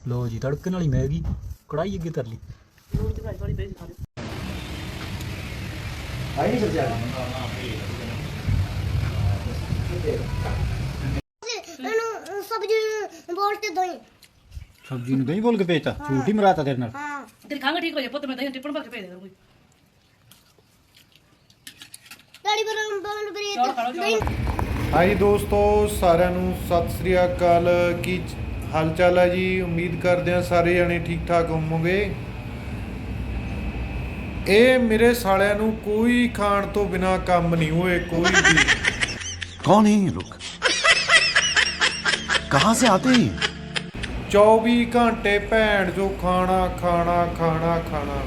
ਲੋ ਜੀ ਤੜਕਣ ਵਾਲੀ ਮੈਗੀ ਕੜਾਈ ਅੱਗੇ ਧਰ ਲਈ। ਆਈ ਨਹੀਂ ਸਬਜ਼ੀ ਨੂੰ ਬੋਲ ਤੇ ਦੋਈ ਸਬਜ਼ੀ ਨੂੰ ਦਹੀਂ ਬੋਲ ਕੇ ਵੇਚਤਾ ਝੂਠ ਹੀ ਮਰਾਤਾ ਤੇਰੇ ਨਾਲ। ਹਾਂ। ਤੇਰੀ ਖੰਘ ਠੀਕ ਹੋ ਜਾ ਪੁੱਤ ਮੈਂ ਦਹੀਂ ਟਿੱਪਣ ਭਰ ਕੇ ਭੇਜ ਦੇ ਦੂੰਗੀ ਡੈਡੀ ਬਰਨ ਬਰਨ ਬਰੀ ਹਾਂਜੀ ਦੋਸਤੋ ਸਾਰਿਆਂ ਨੂੰ ਸਤਿ ਸ੍ਰੀ ਅਕਾਲ। ਕੀ ਹਾਲ ਚਾਲ ਹੈ ਜੀ ਉਮੀਦ ਕਰਦੇ ਹਾਂ ਸਾਰੇ ਜਣੇ ਠੀਕ ਠਾਕ ਹੋਵੋਗੇ। ਇਹ ਮੇਰੇ ਸਾਲਿਆਂ ਨੂੰ ਕੋਈ ਖਾਣ ਤੋਂ ਬਿਨਾ ਕੰਮ ਨਹੀਂ ਹੋਏ ਕੋਈ ਵੀ। ਕੌਣ ਹੈ ਲੋਕ? ਕਹਾਂ ਸੇ ਆਤੇ ਹੈ? 24 ਘੰਟੇ ਭੈਣ ਜੋ ਖਾਣਾ ਖਾਣਾ ਖਾਣਾ ਖਾਣਾ।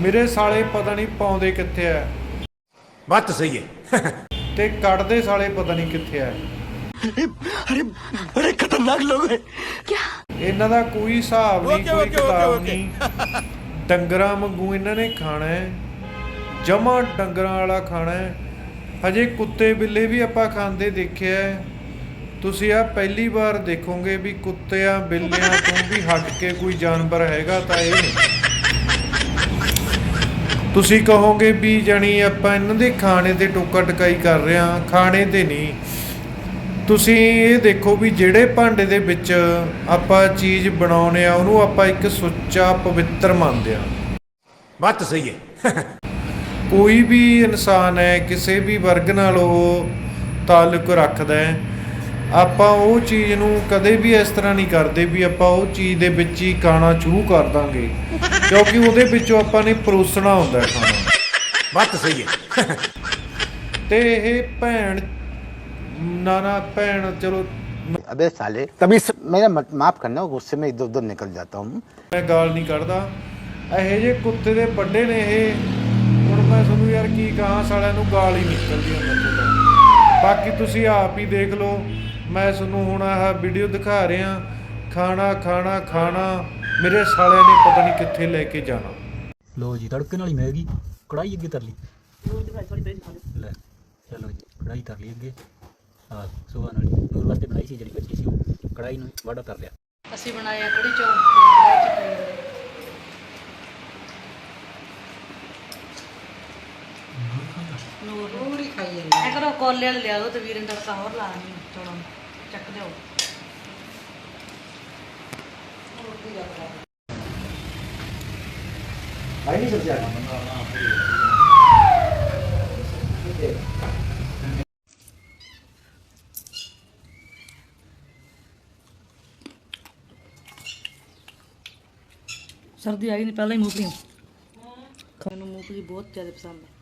ਮੇਰੇ ਸਾਲੇ ਪਤਾ ਨਹੀਂ ਪਾਉਂਦੇ ਕਿੱਥੇ ਆ। ਮੱਤ ਸਹੀ ਹੈ। ਤੇ ਕੱਢਦੇ ਸਾਲੇ ਪਤਾ ਨਹੀਂ ਕਿੱਥੇ ਆ। अरे बड़े खतरनाक लोग हैं ਇਹਨਾਂ ਦਾ ਕੋਈ ਹਿਸਾਬ ਨਹੀਂ ਕੋਈ ਕਿਤਾਬ ਨਹੀਂ ਡੰਗਰਾਂ ਵਾਂਗੂ ਇਹਨਾਂ ਨੇ ਖਾਣਾ ਹੈ ਜਮਾ ਡੰਗਰਾਂ ਵਾਲਾ ਖਾਣਾ ਹੈ ਹਜੇ ਕੁੱਤੇ ਬਿੱਲੇ ਵੀ ਆਪਾਂ ਖਾਂਦੇ ਦੇਖਿਆ ਹੈ। ਤੁਸੀਂ ਆ ਪਹਿਲੀ ਵਾਰ ਦੇਖੋਗੇ ਵੀ ਕੁੱਤਿਆਂ ਬਿੱਲਿਆਂ ਤੋਂ ਵੀ ਹਟ ਕੇ ਕੋਈ ਜਾਨਵਰ ਹੈਗਾ ਤਾਂ ਇਹ ਨਹੀਂ ਤੁਸੀਂ ਕਹੋਗੇ ਵੀ ਜਾਣੀ ਆਪਾਂ ਇਹਨਾਂ ਦੇ ਖਾਣੇ ਤੇ ਟੋਕਾ ਟਕਾਈ ਕਰ ਰਹੇ ਹਾਂ ਖਾਣੇ ਤੇ ਨਹੀਂ ਤੁਸੀਂ ਇਹ ਦੇਖੋ ਵੀ ਜਿਹੜੇ ਭਾਂਡੇ ਦੇ ਵਿੱਚ ਆਪਾਂ ਚੀਜ਼ ਬਣਾਉਨੇ ਆ ਉਹਨੂੰ ਆਪਾਂ ਇੱਕ ਸੁੱਚਾ ਪਵਿੱਤਰ ਮੰਨਦੇ ਆ। ਬੱਤ ਸਹੀ ਹੈ। ਕੋਈ ਵੀ ਇਨਸਾਨ ਹੈ ਕਿਸੇ ਵੀ ਵਰਗ ਨਾਲ ਉਹ ਤਾਲੁਕ ਰੱਖਦਾ ਹੈ ਆਪਾਂ ਉਹ ਚੀਜ਼ ਨੂੰ ਕਦੇ ਵੀ ਇਸ ਤਰ੍ਹਾਂ ਨਹੀਂ ਕਰਦੇ ਵੀ ਆਪਾਂ ਉਹ ਚੀਜ਼ ਦੇ ਵਿੱਚ ਹੀ ਕਾਣਾ ਚੂਹ ਕਰ ਦਾਂਗੇ ਕਿਉਂਕਿ ਉਹਦੇ ਵਿੱਚੋਂ ਆਪਾਂ ਨੇ ਪਰੋਸਣਾ ਹੁੰਦਾ ਖਾਣਾ। ਬੱਤ ਸਹੀ ਹੈ। ਤੇ ਇਹ ਭੈਣ ਨਾ ਨਾ ਭੈਣ ਚਲੋ अबे साले तभी से मेरा मत- माफ करना गुस्से में इधर उधर निकल जाता हूँ ਮੈਂ ਗਾਲ ਨਹੀਂ ਕੱਢਦਾ ਇਹੋ ਜਿਹੇ ਕੁੱਤੇ ਦੇ ਵੱਡੇ ਨੇ ਇਹ ਹੁਣ ਮੈਂ ਤੁਹਾਨੂੰ ਯਾਰ ਕੀ ਕਹਾਂ ਸਾਲਿਆਂ ਨੂੰ ਗਾਲ ਹੀ ਨਿਕਲਦੀ ਉਹਨਾਂ ਤੋਂ ਤਾਂ ਬਾਕੀ ਤੁਸੀਂ ਆਪ ਹੀ ਦੇਖ ਲਓ ਮੈਂ ਤੁਹਾਨੂੰ ਹੁਣ ਆਹ ਵੀਡੀਓ ਦਿਖਾ ਰਿਹਾ ਖਾਣਾ ਖਾਣਾ ਖਾਣਾ ਮੇਰੇ ਸਾਲਿਆਂ ਨੇ ਪਤਾ ਨਹੀਂ ਕਿੱਥੇ ਲੈ ਕੇ ਜਾਣਾ ਲੋ ਜੀ ਤੜਕਣ ਵਾਲੀ ਮੈਗੀ ਕੜਾਈ ਅੱਗੇ ਧਰ ਲਈ ਨੂਰ ਦੀ ਭਾਈ ਥੋੜੀ ਪਈ ਖਾ ਲਈ ਲੈ ਚਲੋ ਜੀ ਕੜਾਈ ਧਰ ਲਈ ਅੱਗੇ ਆ ਸੁਬਾਹ ਨਾਲ ਨੂਰ ਵਾਸਤੇ ਬਣਾਈ ਸੀ ਜਿਹੜੀ ਬੱਚੀ ਸੀ ਉਹ ਕੜਾਈ ਨੂੰ ਵਾਢਾ ਧਰ ਲਿਆ। ਅਸੀਂ ਬਣਾਏ ਆ ਕੜੀ ਚੌਲ ਤੇ ਕੜਾਈ ਚ ਹੋਏ। ਨੂਰ ਨੂਰ ਹੀ ਖਾਈ ਜਾਂਦੀ। ਐ ਕਰੋ ਕੋਲੇ ਵਾਲੇ ਲਿਆ ਦੋ ਤੇ ਵੀਰਨ ਦਾ ਤੜਕਾ ਹੋਰ ਲਾ ਨਹੀਂ ਚੌਲਾਂ ਨੂੰ। ਚੱਕ ਦਿਓ। ਆਈ ਨਹੀਂ ਸਬਜ਼ੀ ਸਰਦੀ ਆ ਗਈ ਨਹੀਂ ਪਹਿਲਾਂ ਹੀ ਮੂੰਗਫਲੀਆਂ ਮੈਨੂੰ ਮੂੰਗਫਲੀ ਬਹੁਤ ਜ਼ਿਆਦਾ ਪਸੰਦ ਹੈ